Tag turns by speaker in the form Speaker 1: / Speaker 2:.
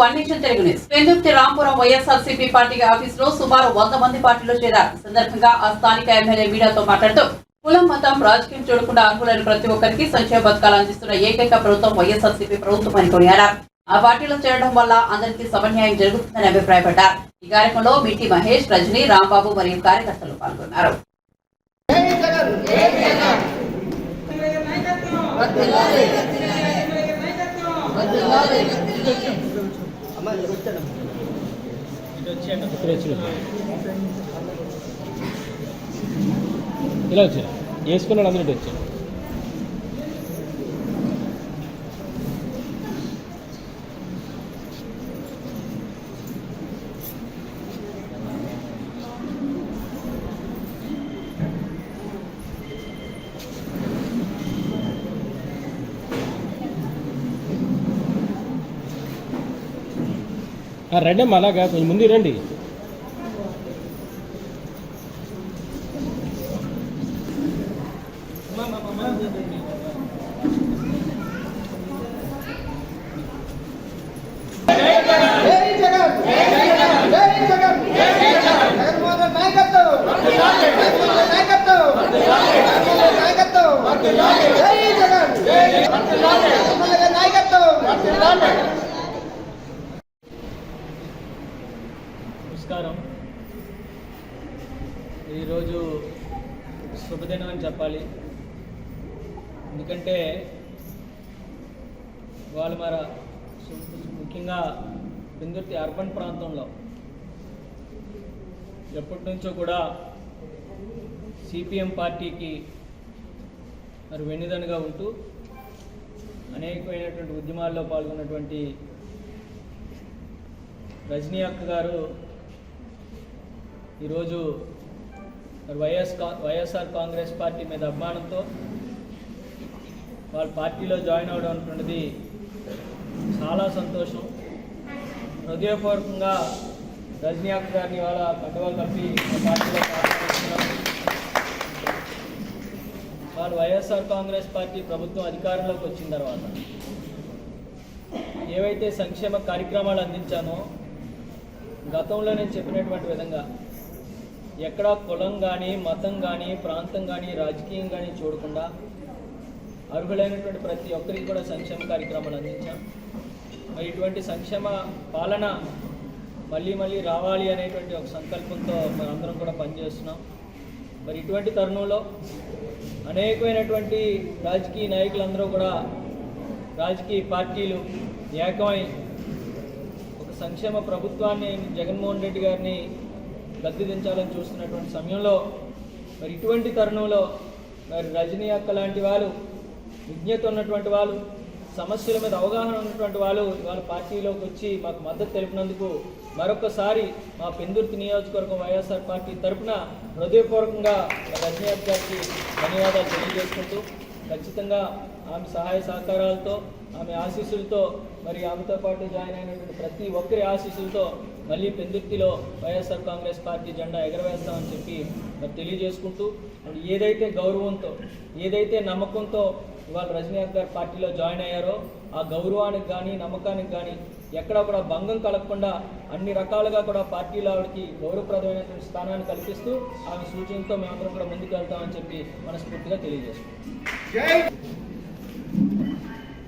Speaker 1: One nation Telugu news Pendurthi Rampuram YSRCP party ఆఫీస్లో సుమారు వంద మంది పార్టీలో చేరారు. సందర్భంగా ఆ స్థానిక ఎమ్మెల్యే మీడియాతో మాట్లాడుతూ కులం మతం రాజకీయం చూడకుండా అర్హులైన ప్రతి ఒక్కరికి సంక్షేమ పథకాలు అందిస్తున్న ఏకైక ప్రభుత్వం వైఎస్ఆర్సీపీ ప్రభుత్వం అని కొనియాడారు. ఆ పార్టీలో చేరడం వల్ల అందరికీ సమన్యాయం జరుగుతుందని అభిప్రాయపడ్డారు. ఈ కార్యక్రమంలో మిట్టి మహేష్ రజని రాంబాబు మరియు కార్యకర్తలు పాల్గొన్నారు.
Speaker 2: ఇక్కడ ఇలా వచ్చారు. వేసుకున్నాడు అందరూ ఇటు రండి అమ్మా అలాగా కొంచెం ముందు రండి
Speaker 3: నాయకత్వం నాయకత్వం జగన్మోహన్ రెడ్డి నాయకత్వం జై జగన్ జగన్మోహన్ రెడ్డి నాయకత్వం
Speaker 2: నమస్కారం ఈరోజు శుభదినం అని చెప్పాలి. ఎందుకంటే వాళ్ళు మన ముఖ్యంగా పెందుర్తి అర్బన్ ప్రాంతంలో ఎప్పటి నుంచో కూడా సిపిఎం పార్టీకి మరి వెన్నుదనుగా ఉంటూ అనేకమైనటువంటి ఉద్యమాల్లో పాల్గొన్నటువంటి రజనీ అక్క గారు ఈరోజు మరి వైఎస్ వైఎస్ఆర్ కాంగ్రెస్ పార్టీ మీద అభిమానంతో వాళ్ళ పార్టీలో జాయిన్ అవ్వడం అనుకున్నది చాలా సంతోషం. హృదయపూర్వకంగా రజనీ అక్క గారిని వాళ్ళ కండువాలు కప్పి పార్టీలో వాళ్ళు వైఎస్ఆర్ కాంగ్రెస్ పార్టీ ప్రభుత్వం అధికారంలోకి వచ్చిన తర్వాత ఏవైతే సంక్షేమ కార్యక్రమాలు అందించానో గతంలో నేను చెప్పినటువంటి విధంగా ఎక్కడా కులం కానీ మతం కానీ ప్రాంతం కానీ రాజకీయం కానీ చూడకుండా అర్హులైనటువంటి ప్రతి ఒక్కరికి కూడా సంక్షేమ కార్యక్రమాలు అందించాం. మరి ఇటువంటి సంక్షేమ పాలన మళ్ళీ మళ్ళీ రావాలి అనేటువంటి ఒక సంకల్పంతో మనందరం కూడా పనిచేస్తున్నాం. మరి ఇటువంటి తరుణంలో అనేకమైనటువంటి రాజకీయ నాయకులందరూ కూడా రాజకీయ పార్టీలు ఏకమై ఒక సంక్షేమ ప్రభుత్వాన్ని జగన్మోహన్ రెడ్డి గారిని గద్దె దించాలని చూస్తున్నటువంటి సమయంలో మరి ఇటువంటి తరుణంలో మరి రజనీ అక్క లాంటి వాళ్ళు విజ్ఞత ఉన్నటువంటి వాళ్ళు సమస్యల మీద అవగాహన ఉన్నటువంటి వాళ్ళు వాళ్ళ పార్టీలోకి వచ్చి మాకు మద్దతు తెలిపినందుకు మరొకసారి మా పెందుర్తి నియోజకవర్గం వైఎస్ఆర్ పార్టీ తరపున హృదయపూర్వకంగా రజనీ అక్క గారికి ధన్యవాదాలు తెలియజేసుకుంటూ ఖచ్చితంగా ఆమె సహాయ సహకారాలతో ఆమె ఆశీస్సులతో మరి ఆమెతో పాటు జాయిన్ అయినటువంటి ప్రతి ఒక్కరి ఆశీస్సులతో మళ్ళీ పెందుర్తిలో వైఎస్ఆర్ కాంగ్రెస్ పార్టీ జెండా ఎగరవేస్తామని చెప్పి మరి తెలియజేసుకుంటూ అండ్ ఏదైతే గౌరవంతో ఏదైతే నమ్మకంతో ఇవాళ రజనీ గారు పార్టీలో జాయిన్ అయ్యారో ఆ గౌరవానికి కానీ నమ్మకానికి కానీ ఎక్కడ కూడా భంగం కలగకుండా అన్ని రకాలుగా కూడా పార్టీలో ఆవిడకి గౌరవప్రదమైనటువంటి స్థానాన్ని కల్పిస్తూ ఆమె సూచనతో మేమందరం కూడా ముందుకు వెళ్తామని చెప్పి మనస్ఫూర్తిగా తెలియజేస్తున్నాం